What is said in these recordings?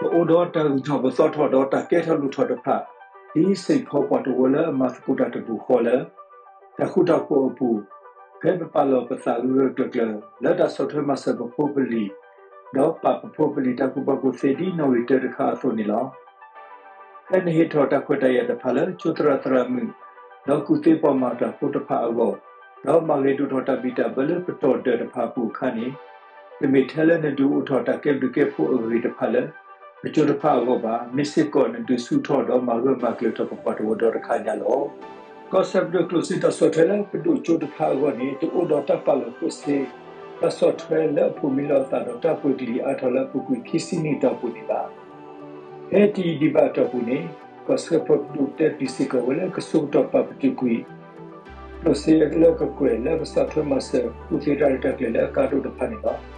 အိုဒေါ်တာထောဘသောထောဒေါ်တာကဲထလူထောတဖဒီစိတ်ဖောပေါ်တဝလမသကုတာတဘူခေါ်လတခုတော့ကိုပူဖဲပပလောပစာလူရတကလလက်တာဆော့ထွဲမဆဘပိုပလီတော့ပပပိုပလီတကူပကူစေဒီနိုဝီတတခါဆိုနေလောအဲ့ဒီဟထောတခွတ်တရတဲ့ဖလချူတရတရမှုတော့ကုသေးပေါ်မှာတဖုတဖအောတော့မလေးတူထောတပိတဘလပတော်တဲ့ဖပူခါနေဒီမီထလနဲ့ဒူဥထောတကဲဒူကဲဖို့အရီတဖလ အကျိုးတဖအောပါမစ်စစ်ကောနဲ့ဒူဆူထောတော့မရမကလတပပတ်ဝတော်ခါကြလော concept de closita software pedu chod phago ni to odo ta palo ko se ta software la phumilo ta do ta pu di athola pu ku khisi ni ta pu ni ba e ti di ba ta pu ni concept du te pisi ko wala ko so to pa pu ku lo se la ko ko la software ma se ku se ta ta ke la ka do ta pha ni ba se pho pu jo ba ko se me da closita la lo ska ke te plus ni ko ko dollar လက်ချိုနီဆုမညတနီဒါ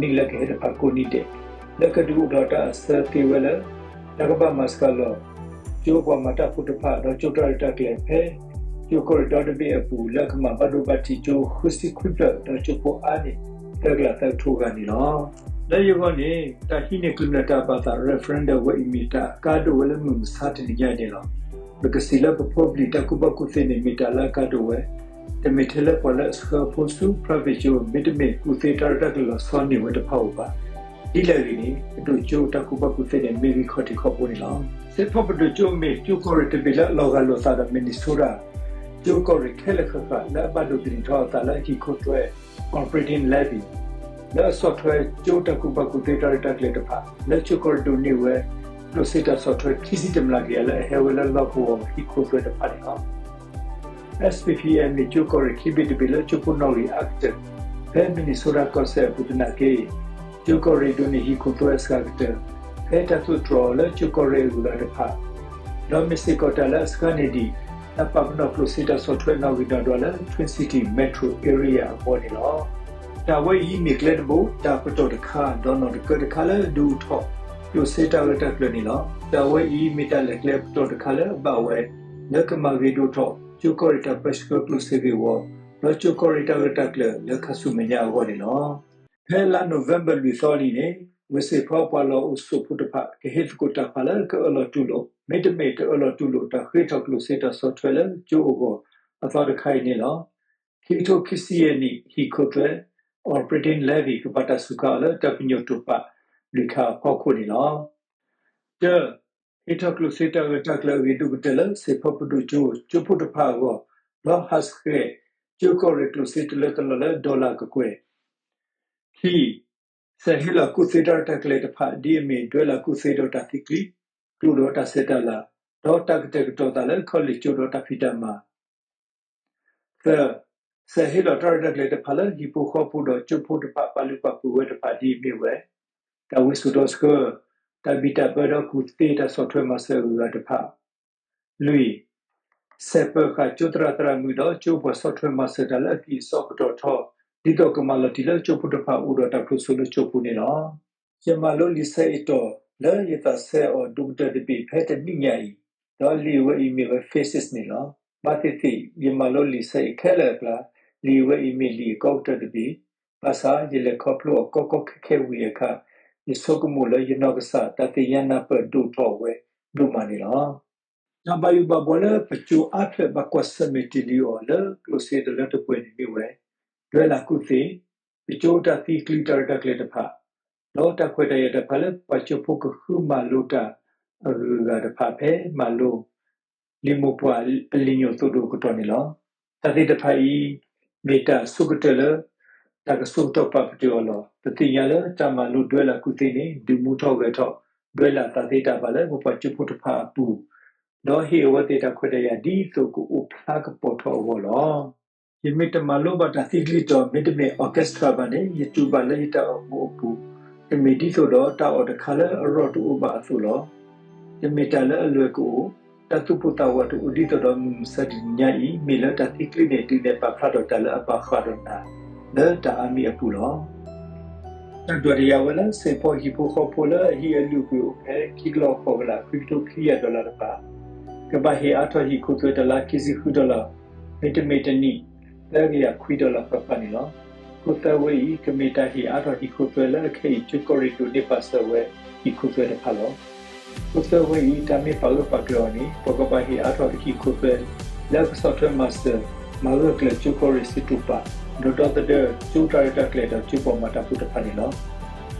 နီလက်ခဲတဖကိုနီတဲ့လက်ကဒူဒေါတာစတီဝဲလတကပမစကလောကျိုးပေါ်မတာဖုတဖတော့ကျိုးတရတကလေဖဲကျိုးကော်ဒေါ်ဘေအပူလက်ခမဘဒိုဘတီကျိုးခုစီခွိပတော့ကျိုးပေါ်အာနီတကလာတဲ့ထိုးကနေနော်လက်ယောနေတာဟိနေကုလတာပါတာ referendum ဝိမီတာကာဒိုဝလမှုစာတနေကြတယ်လို့ဘကစီလပပပလီတကုဘကုသေနေမီတာလာကာဒိုဝဲတမီထလက်ပေါ်လက်စကပိုစု private မီတမီကုသေတာတက်လ ဆွန်နေဝတဖောက်ပါဒီလေရီနီတို့ကျိုးတကုပကုသေနေမီရီခေါတိခေါပေါ်နေလောစစ်ဖောက်ပဒကျိုးမေကျိုးကောရတဘီလာလောကလောစာဒမီနီဆိုရာကျိုးကောရခဲလက်ခဖလာဘဒုတ င်ထောတာလာခိခိုတွဲ operating levy လက် software ကျိုးတကုပကုသေတာတက်လက်တဖာလက်ချိုကောဒူနေဝဲလို့စစ်တာ software ခီစီတမလာကြရလဲဟဲဝဲလာလောက်ကိုခိခိုတွဲတဖာနေအောင် SPPM ni chukore kibit bila chupunori active he Minnesota kose putna ke chukore doni hi kuto eskagte he tatu trola chukore gula de pha lo Mexico tala skanedi na pabno closita software na wida dola Twin City metro area boni lo da we yi miklet bo da pato de kha dono de ka de khala du tho closita la ta klani lo da we yi metal klep to de khala ba we nakama video tho ကျိုကော်ရီတာပတ်စကပလူစေဘေဝလောကျိုကော်ရီတာကတက်လလက်ခဆုမညာဝေနော်ဖဲလာနိုဗ ెంబ ာလူသောလီနေဝစေဖောပွာလောဥစုဖုတဖကဟေဖကိုတာဖလာကအလောတူလောမေတမေတအလောတူလောတာခေထောက်ကလူစေတာဆော့ဖ်ဝဲလကျိုကိုအသောတခိုင်နေလောခီတိုခီစီယနီဟီကိုတွဲ operating levy ကပတ်တ ဆုကလတပညိုတုပလိခါဖောက်ခုနေလောတဲ့ itaklu sita takla vidu kutela se papudu chu chu putu pha go lo haske chu ko reklu sita tala la dola ka kwe hi se hila ku sita takle ta pha di me dwela ku sita ta tikli tu do ta sita la do tak tek to ta la kholi chu do ta phita ma the se hila tar takle ta pha la hi pu kho pu do chu pu ta pha pa lu pa pu we ta pha di me we ta wisu do sko တဘီတာဘရကုတေတာဆော့ထွဲမဆယ်ရတဖာလူစေပခချူတရတရမူတော့ချိုးပဆော့ထွဲမဆယ်တလကီဆော့ပတော်ထောဒီတော့ကမလတီလချိုးပတဖာဥရတာဖုဆုလချိုးပူနေတော့ယမလိုလီဆေအတော်လဲရတာဆဲအော်ဒုဒတပီဖဲတနိညာဤတော့လီဝအီမီဝဖေးစစ်နေလောဘာတိတိယမလိုလီဆေခဲလကလာလီဝအီမီလီကောက်တတပီပါစာယလေခေါပလိုကောကောခဲဝီခါ isokumulo yinoksa tatiyana pe du towe du manila na bayu babole pechu aphe bakwasa metili ole close de la to pwen ni we dwe la ku thi pechu ta thi clitter ta kle ta pha no ta khwe ta ya ta pha le pachu phu ku khu ma lo ta ga ta pha phe ma lo limo pwa linyo to do ko to ni lo ta thi ta pha i meta sukutela တာကဆုတော့ပတ်ပြောလို့တတိယလည်းတမလူတွဲလာကုသိနေဒီမူထောက်ကထောက်တွဲလာ တတိတာပါလေဘပချပုတဖာပူတော့ဟေဝတိတာခွတဲ့ရဒီဆိုကိုဥဖလာကပေါ်ထောဝလောယမိတမလောဘတာသီကလီတော့မိတမေအော်ကက်စထရာပါနေယတူပါလေတာဟိုပူယမိဒီဆိုတော့တာအော်တခါလေရောတူဥပါဆိုလောယမိတလည်းအလွယ်ကိုတတုပတဝတ်ဥဒီတော်မစဒညာဤမိလတတိကလီနေတိနေပါဖလာတော့တလည်းအပါခါရနာ လေတာအမီအပူလောတဒရယာဝလစေပေါ်ဟီပိုခေါပိုလာဟီအလူကိုအဲကီကလောခေါလာခရစ်တိုခရီယာဒေါ်လာပါကဘာဟေအထော်ဟီကိုတွဲတလာကီစီခူဒေါ်လာမီတမီတနီလဲကရခွီဒေါ်လာပပနီလောကိုတဝေးကမီတာဟီအာတော်ဒီခုပဲလဲခေချူကိုရီတူနေပါဆဝဲဒီခုပဲတဖာလောကိုတဝေးတမီပါလောပကလောနီပကပဟီအာတော်ဒီခုပဲလဲကဆော့ဖ်ဝဲမာစတာမာလောကလချူကိုရီစီတူပါ ဒိုတော့တဲ့ချူတာရတာကလေတော့ချူပေါ်မှာတဖူတဖာနီလော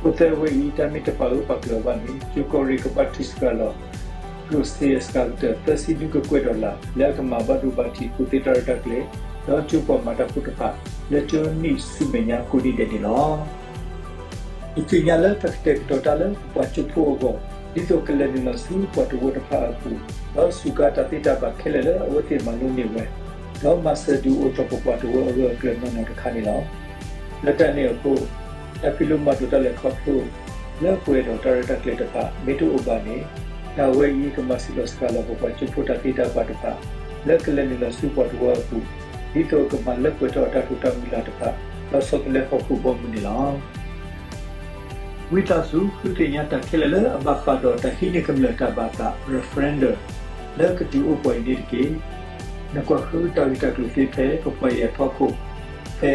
ကိုတဝေးတမီတပါလောပကလောဘာနီချူကိုရီကပတ်တိစကလော Cruces Calter Presidio que Quedola la kama badu bati ku te tar tak le do chu po mata ku ta le chu ni su me nya ku di de ni lo iki nya le tak te to ta le pa chu po go di to kle ni na su po to ta pa ku do su ka ta te ta ba khele le awo te ma lu ni we do ma se du o to po pa to wo wo kle no no ta kha ni lo le ta ni ko ta pi lu ma to ta le kho pu le ku e do ta ta kle ta pa me tu o ba ni ဒါဝဲကြီးကမစီလောစကလာဘောပချူဖိုတာတီတာပါတပါလက်ကလည်းနစူပေါ်တော့ဘူးဒီတော့ကမလက်ဝတော့တာထူတာမီလာတပါလောစကလည်းဖို့ခုဘောမနီလာဝိတာစုခုတင်ရတာခဲလည်းအဘဖာတော့တဟိနကမလတာဘာတာ referendum လက်ကတူအပွင့်ဒီကေ နကွာခူတာဝိတာကလူဖေဖဲပပရဖောက်ခုဖဲ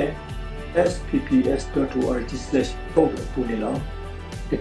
spps.org/vote ပူနေလောတ